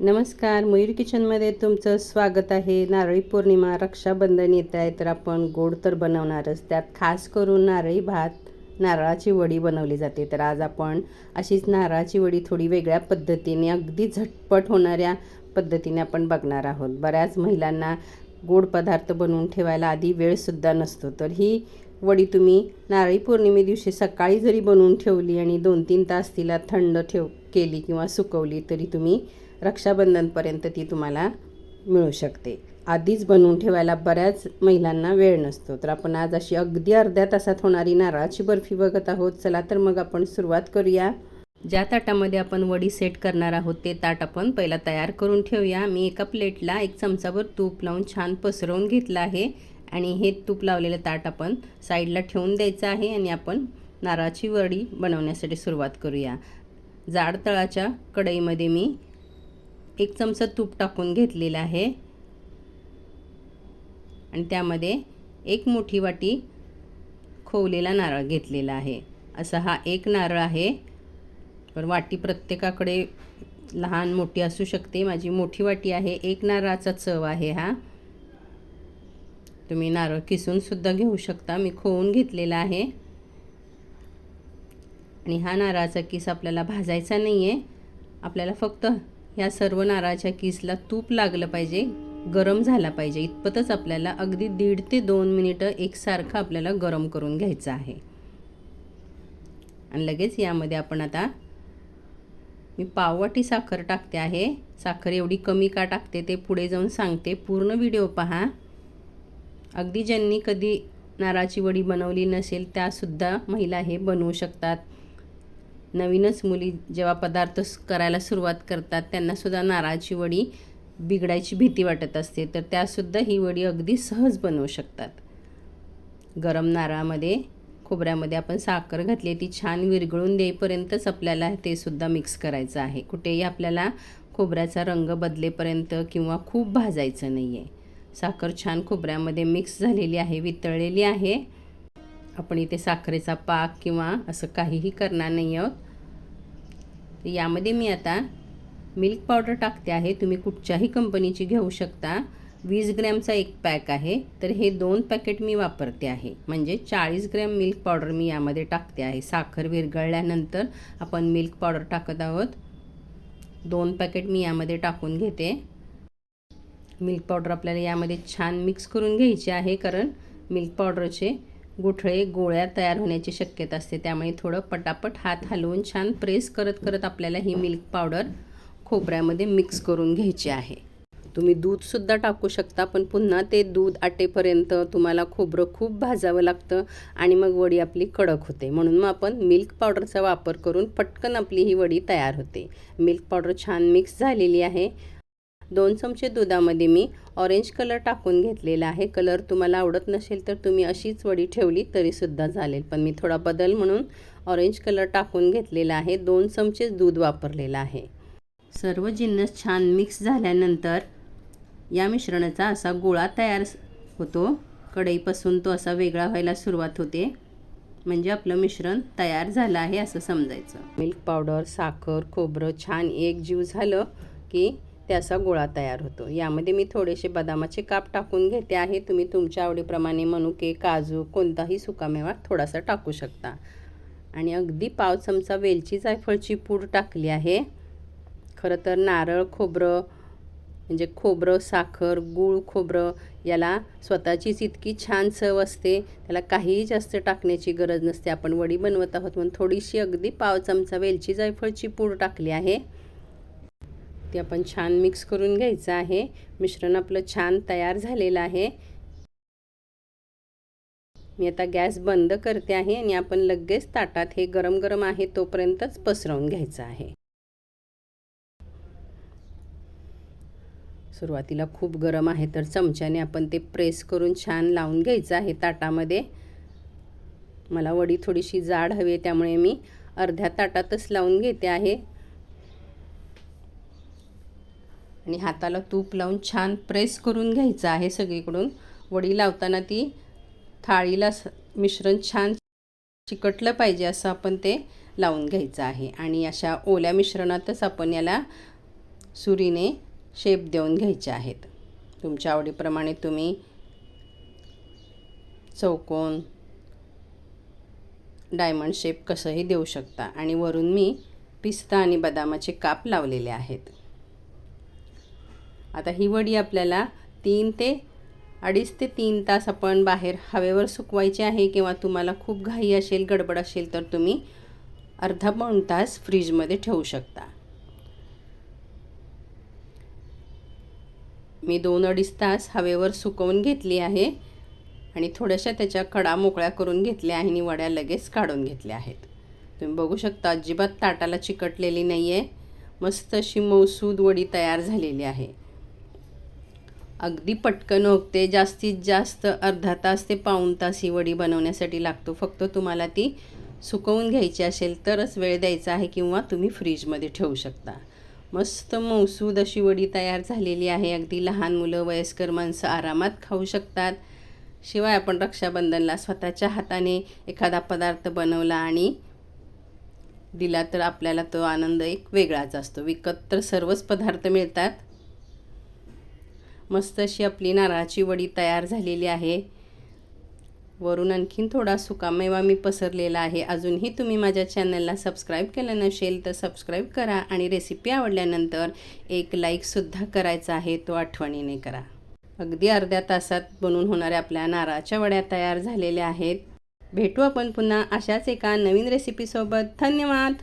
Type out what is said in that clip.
नमस्कार मयूर किचनमध्ये तुमचं स्वागत आहे. नारळी पौर्णिमा रक्षाबंधन येत आहे तर आपण गोड तर बनवणारच. त्यात खास करून नारळी भात नारळाची वडी बनवली जाते. तर आज आपण अशीच नारळाची वडी थोडी वेगळ्या पद्धतीने अगदी झटपट होणाऱ्या पद्धतीने आपण बघणार आहोत. बऱ्याच महिलांना गोड पदार्थ बनवून ठेवायला आधी वेळसुद्धा नसतो. तर ही वडी तुम्ही नारळी पौर्णिमे दिवशी सकाळी जरी बनवून ठेवली आणि दोन तीन तास तिला थंड ठेव केली किंवा सुकवली तरी तुम्ही रक्षाबंधनपर्यंत ती तुम्हाला मिळू शकते. आधीच बनवून ठेवायला बऱ्याच महिलांना वेळ नसतो. तर आपण आज अशी अगदी अर्ध्या तासात होणारी नारळाची बर्फी बघत आहोत. चला तर मग आपण सुरुवात करूया. ज्या ताटामध्ये आपण वडी सेट करणार आहोत ते ताट आपण पहिला तयार करून ठेवूया. मी एका प्लेटला एक चमचाभर तूप लावून छान पसरवून घेतलं आहे. आणि हे तूप लावलेलं ताट आपण साईडला ठेवून द्यायचं आहे आणि आपण नारळाची वडी बनवण्यासाठी सुरुवात करूया. जाड तळाच्या कढईमध्ये मी एक चमचा तूप टाकून घेतलेलं आहे. आणि त्यामध्ये एक मोठी वाटी खोवलेला नारळ घेतलेला आहे. असा हा एक नारळ आहे. पण वाटी प्रत्येकाकडे लहान मोठी असू शकते. माझी मोठी वाटी आहे. एक नारळाचा चव आहे हा. तुम्ही नारळ किसूनसुद्धा घेऊ शकता. मी खोवून घेतलेला आहे. आणि हा नारळाचा किस आपल्याला भाजायचा नाही आहे आपल्याला फक्त ह्या सर्व नारळाच्या किसला तूप लागलं पाहिजे गरम झाला पाहिजे. इतपतच आपल्याला अगदी दीड ते दोन मिनिटं एकसारखं आपल्याला गरम करून घ्यायचं आहे. आणि लगेच यामध्ये आपण आता मी पाववाटी साखर टाकते आहे. साखर एवढी कमी का टाकते ते पुढे जाऊन सांगते. पूर्ण व्हिडिओ पहा. अगदी ज्यांनी कधी नारळाची वडी बनवली नसेल त्यासुद्धा महिला हे बनवू शकतात. नवीनच मुली जेव्हा पदार्थ करायला सुरुवात करतात त्यांनासुद्धा नारळाची वडी बिघडायची भीती वाटत असते. तर त्यासुद्धा ही वडी अगदी सहज बनवू शकतात. गरम नारळामध्ये खोबऱ्यामध्ये आपण साखर घातली ती छान विरघळून देईपर्यंतच आपल्याला ते सुद्धा मिक्स करायचं आहे. कुठेही आपल्याला खोबऱ्याचा रंग बदलेपर्यंत किंवा खूप भाजायचं नाही आहे साखर छान खोबऱ्यामध्ये मिक्स झालेली आहे वितळलेली आहे. आपण इथे साखरेचा पाक किंवा असं काहीही करणार नाही आहोत. यामध्ये मी आता मिल्क पावडर टाकते आहे. तुम्ही कुठच्याही कंपनीची घेऊ शकता. वीस ग्रॅमचा एक पॅक आहे. तर हे दोन पॅकेट मी वापरते आहे. म्हणजे चाळीस ग्रॅम मिल्क पावडर मी यामध्ये टाकते आहे. साखर विरघळल्यानंतर आपण मिल्क पावडर टाकत आहोत. दोन पॅकेट मी यामध्ये टाकून घेते. मिल्क पावडर आपल्याला यामध्ये छान मिक्स करून घ्यायची आहे. कारण मिल्क पावडरचे गुठळे गोळ्या तयार होण्याची शक्यता असते. त्यामुळे थोडं पटापट हात हलवून छान प्रेस करत करत आपल्याला ही मिल्क पावडर खोबऱ्यामध्ये मिक्स करून घ्यायची आहे. तुम्ही दूधसुद्धा टाकू शकता पण पुन्हा ते दूध आटेपर्यंत तुम्हाला खोबरं खूप भाजावं लागतं आणि मग वडी आपली कडक होते. म्हणून मग आपण मिल्क पावडरचा वापर करून पटकन आपली ही वडी तयार होते. मिल्क पावडर छान मिक्स झालेली आहे. दोन चमचे दुधामध्ये मी ऑरेंज कलर टाकून घेतलेला आहे. कलर तुम्हाला आवडत नसेल तर तुम्ही अशीच वडी ठेवली तरीसुद्धा चालेल. पण मी थोडा बदल म्हणून ऑरेंज कलर टाकून घेतलेला आहे. दोन चमचेच दूध वापरलेलं आहे. सर्व जिन्नस छान मिक्स झाल्यानंतर या मिश्रणाचा असा गोळा तयार होतो. कढईपासून तो असा वेगळा व्हायला सुरुवात होते. म्हणजे आपलं मिश्रण तयार झालं आहे असं समजायचं. मिल्क पावडर साखर खोबरं छान एक जीव झालं की ते असा गोळा तयार होतो. यामध्ये मी थोडेसे बदामाचे काप टाकून घेते आहे. तुम्ही तुमच्या आवडीप्रमाणे मनुके काजू कोणताही सुकामेवा थोडासा टाकू शकता. आणि अगदी पाव चमचा वेलची जायफळची पूड टाकली आहे. खरं तर नारळ खोबरं म्हणजे खोबरं साखर गूळ खोबरं याला स्वतःचीच इतकी छान चव असते. त्याला काहीही जास्त टाकण्याची गरज नसते. आपण वडी बनवत आहोत म्हणून थोडीशी अगदी पाव चमचा वेलची जायफळची पूड टाकली आहे. ते आपण छान मिक्स करून घ्यायचं आहे. मिश्रण आपलं छान तयार झालेलं आहे. मी आता गॅस बंद करते आहे आणि आपण लगेच ताटात हे गरम गरम आहे तोपर्यंतच पसरवून घ्यायचं आहे. सुरुवातीला खूप गरम आहे तर चमच्याने आपण ते प्रेस करून छान लावून घ्यायचं आहे ताटामध्ये. मला वडी थोडीशी जाड हवी त्यामुळे मी अर्ध्या ताटातच लावून घेते आहे. आणि हाताला तूप लावून छान प्रेस करून घ्यायचं आहे सगळीकडून. वडी लावताना ती थाळीला मिश्रण छान चिकटलं पाहिजे असं आपण ते लावून घ्यायचं आहे. आणि अशा ओल्या मिश्रणातच आपण याला सुरीने शेप देऊन घ्यायचे आहेत. तुमच्या आवडीप्रमाणे तुम्ही चौकोन डायमंड शेप कसंही देऊ शकता. आणि वरून मी पिस्ता आणि बदामाचे काप लावलेले आहेत. आता ही वडी आपल्याला तीन ते अडीच ते तीन तास आपण बाहेर हवेवर सुकवायची आहे किंवा तुम्हाला खूप घाई असेल गडबड असेल तर तुम्ही अर्धा पाऊण तास फ्रीजमध्ये ठेवू शकता. मी दोन अडीच तास हवेवर सुकवून घेतली आहे आणि थोड्याशा त्याच्या कडा मोकळ्या करून घेतल्या आहे आणि वड्या लगेच काढून घेतल्या आहेत. तुम्ही बघू शकता अजिबात ताटाला चिकटलेली नाही आहे मस्त अशी मौसूद वडी तयार झालेली आहे. अगदी पटकन होते जास्तीत जास्त अर्धा तास ते पाऊण तास ही वडी बनवण्यासाठी लागतो. फक्त तुम्हाला ती सुकवून घ्यायची असेल तरच वेळ द्यायचा आहे किंवा तुम्ही फ्रीजमध्ये ठेवू शकता. मस्त मौसूद अशी वडी तयार झालेली आहे. अगदी लहान मुलं वयस्कर माणसं आरामात खाऊ शकतात. शिवाय आपण रक्षाबंधनला स्वतःच्या हाताने एखादा पदार्थ बनवला आणि दिला तर आपल्याला तो आनंद एक वेगळाच असतो. विकत तर सर्वच पदार्थ मिळतात. मस्त अशी आपली नारळाची वडी तयार झालेली आहे. वरून आणखीन थोडा सुकामेवा मी पसरलेला आहे. अजूनही तुम्ही माझ्या चॅनलला सबस्क्राईब केलं नसेल तर सबस्क्राईब करा आणि रेसिपी आवडल्यानंतर एक लाईकसुद्धा करायचा आहे तो आठवणीने करा. अगदी अर्ध्या तासात बनून होणाऱ्या आपल्या नारळाच्या वड्या तयार झालेल्या आहेत. भेटू आपण पुन्हा अशाच एका नवीन रेसिपीसोबत धन्यवाद!